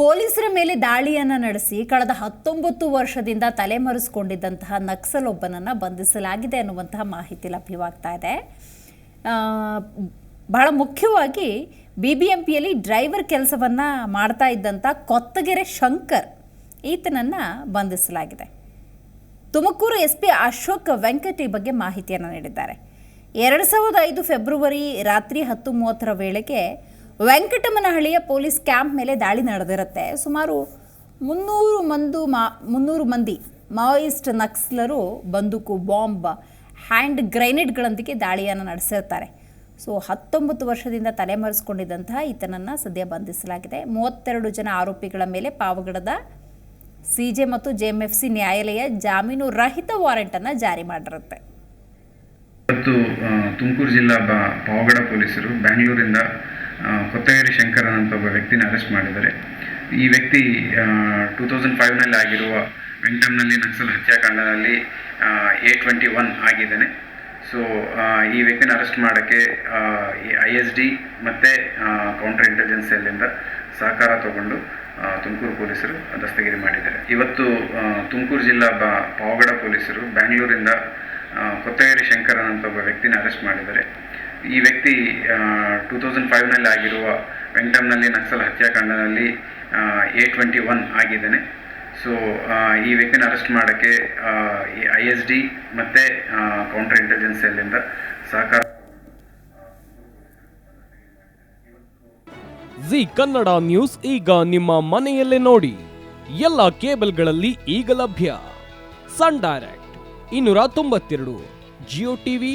ಪೊಲೀಸರ ಮೇಲೆ ದಾಳಿಯನ್ನು ನಡೆಸಿ ಕಳೆದ ಹತ್ತೊಂಬತ್ತು ವರ್ಷದಿಂದ ತಲೆಮರೆಸಿಕೊಂಡಿದ್ದಂತಹ ನಕ್ಸಲ್ ಒಬ್ಬನನ್ನು ಬಂಧಿಸಲಾಗಿದೆ ಅನ್ನುವಂತಹ ಮಾಹಿತಿ ಲಭ್ಯವಾಗ್ತಾ ಇದೆ. ಬಹಳ ಮುಖ್ಯವಾಗಿ ಬಿ ಬಿ ಎಂ ಪಿಯಲ್ಲಿ ಡ್ರೈವರ್ ಕೆಲಸವನ್ನು ಮಾಡ್ತಾ ಇದ್ದಂಥ ಕೊತ್ತಗೆರೆ ಶಂಕರ್ ಈತನನ್ನು ಬಂಧಿಸಲಾಗಿದೆ. ತುಮಕೂರು ಎಸ್ ಪಿ ಅಶೋಕ್ ವೆಂಕಟ್ ಬಗ್ಗೆ ಮಾಹಿತಿಯನ್ನು ನೀಡಿದ್ದಾರೆ. ಎರಡು ಸಾವಿರದ ಐದು ಫೆಬ್ರವರಿ ರಾತ್ರಿ ಹತ್ತು ಮೂವತ್ತರ ವೇಳೆಗೆ ವೆಂಕಟಮ್ಮನಹಳ್ಳಿಯ ಪೊಲೀಸ್ ಕ್ಯಾಂಪ್ ಮೇಲೆ ದಾಳಿ ನಡೆದಿರುತ್ತೆ. ಸುಮಾರು ಮುನ್ನೂರು ಮಂದು ಮಾ, ಮುನ್ನೂರು ಮಂದಿ ಮಾವೋಯಿಸ್ಟ್ ನಕ್ಸಲರು ಬಂದೂಕು ಬಾಂಬ್, ಹ್ಯಾಂಡ್ ಗ್ರೈನೇಡ್ಗಳೊಂದಿಗೆ ದಾಳಿಯನ್ನು ನಡೆಸಿರ್ತಾರೆ. ಸೊ, ಹತ್ತೊಂಬತ್ತು ವರ್ಷದಿಂದ ತಲೆಮರೆಸಿಕೊಂಡಿದ್ದಂತಹ ಈತನನ್ನು ಸದ್ಯ ಬಂಧಿಸಲಾಗಿದೆ. ಮೂವತ್ತೆರಡು ಜನ ಆರೋಪಿಗಳ ಮೇಲೆ ಪಾವಗಡದ ಸಿ ಜೆ ಮತ್ತು ಜೆ ಎಫ್ ಸಿ ನ್ಯಾಯಾಲಯ ಜಾಮೀನು ರಹಿತ ವಾರೆಂಟನ್ನು ಜಾರಿ ಮಾಡಿರುತ್ತೆ. ಇವತ್ತು ತುಮಕೂರು ಜಿಲ್ಲಾ ಪಾವಗಡ ಪೊಲೀಸರು ಬ್ಯಾಂಗ್ಳೂರಿಂದ ಕೊತ್ತಗೆರೆ ಶಂಕರನ್ ಅಂತ ಒಬ್ಬ ವ್ಯಕ್ತಿನ ಅರೆಸ್ಟ್ ಮಾಡಿದ್ದಾರೆ. ಈ ವ್ಯಕ್ತಿ ಟೂ ತೌಸಂಡ್ ಫೈವ್ನಲ್ಲಿ ಆಗಿರುವ ವೆಂಕಟಮ್ನಲ್ಲಿ ನಕ್ಸಲ್ ಹತ್ಯಾಕಾಂಡದಲ್ಲಿ ಎ ಟ್ವೆಂಟಿ ಒನ್ ಆಗಿದ್ದಾನೆ. ಸೊ ಈ ವ್ಯಕ್ತಿನ ಅರೆಸ್ಟ್ ಮಾಡೋಕ್ಕೆ ಐ ಎಸ್ ಡಿ ಮತ್ತು ಕೌಂಟರ್ ಇಂಟೆಲಿಜೆನ್ಸ್ ಸೆಲ್ಲಿಂದ ಸಹಕಾರ ತಗೊಂಡು ತುಮಕೂರು ಪೊಲೀಸರು ದಸ್ತಗಿರಿ ಮಾಡಿದ್ದಾರೆ. ಇವತ್ತು ತುಮಕೂರು ಜಿಲ್ಲಾ ಬ, ಪಾವಗಡ ಪೊಲೀಸರು ಬ್ಯಾಂಗ್ಳೂರಿಂದ ಕೊತ್ತಗೇರಿ ಶಂಕರನ್ ಅಂತ ಒಬ್ಬ ವ್ಯಕ್ತಿನ ಅರೆಸ್ಟ್ ಮಾಡಿದ್ದಾರೆ. ಈ ವ್ಯಕ್ತಿ ಟೂ ತೌಸಂಡ್ ಫೈವ್ನಲ್ಲಿ ಆಗಿರುವ ವೆಂಕಟಮ್ನಲ್ಲಿ ನಕ್ಸಲ್ ಹತ್ಯಾಕಾಂಡದಲ್ಲಿ ಎ ಟ್ವೆಂಟಿ ಒನ್ ಆಗಿದ್ದಾನೆ. ಸೊ ಈ ವ್ಯಕ್ತಿನ ಅರೆಸ್ಟ್ ಮಾಡೋಕ್ಕೆ ಐ ಎಸ್ ಡಿ ಮತ್ತು ಕೌಂಟರ್ ಇಂಟೆಲಿಜೆನ್ಸ್ ಸೆಲ್ಲಿಂದ ಸಹಕಾರ ಜಿ ಕನ್ನಡ ನ್ಯೂಸ್ ಈಗ ನಿಮ್ಮ ಮನೆಯಲ್ಲೇ ನೋಡಿ. ಎಲ್ಲ ಕೇಬಲ್ಗಳಲ್ಲಿ ಈಗ ಲಭ್ಯ. ಸನ್ ಡೈರೆಕ್ಟ್, ಇನ್ನೂರ ತೊಂಬತ್ತೆರಡು ಜಿಯೋ ಟಿವಿ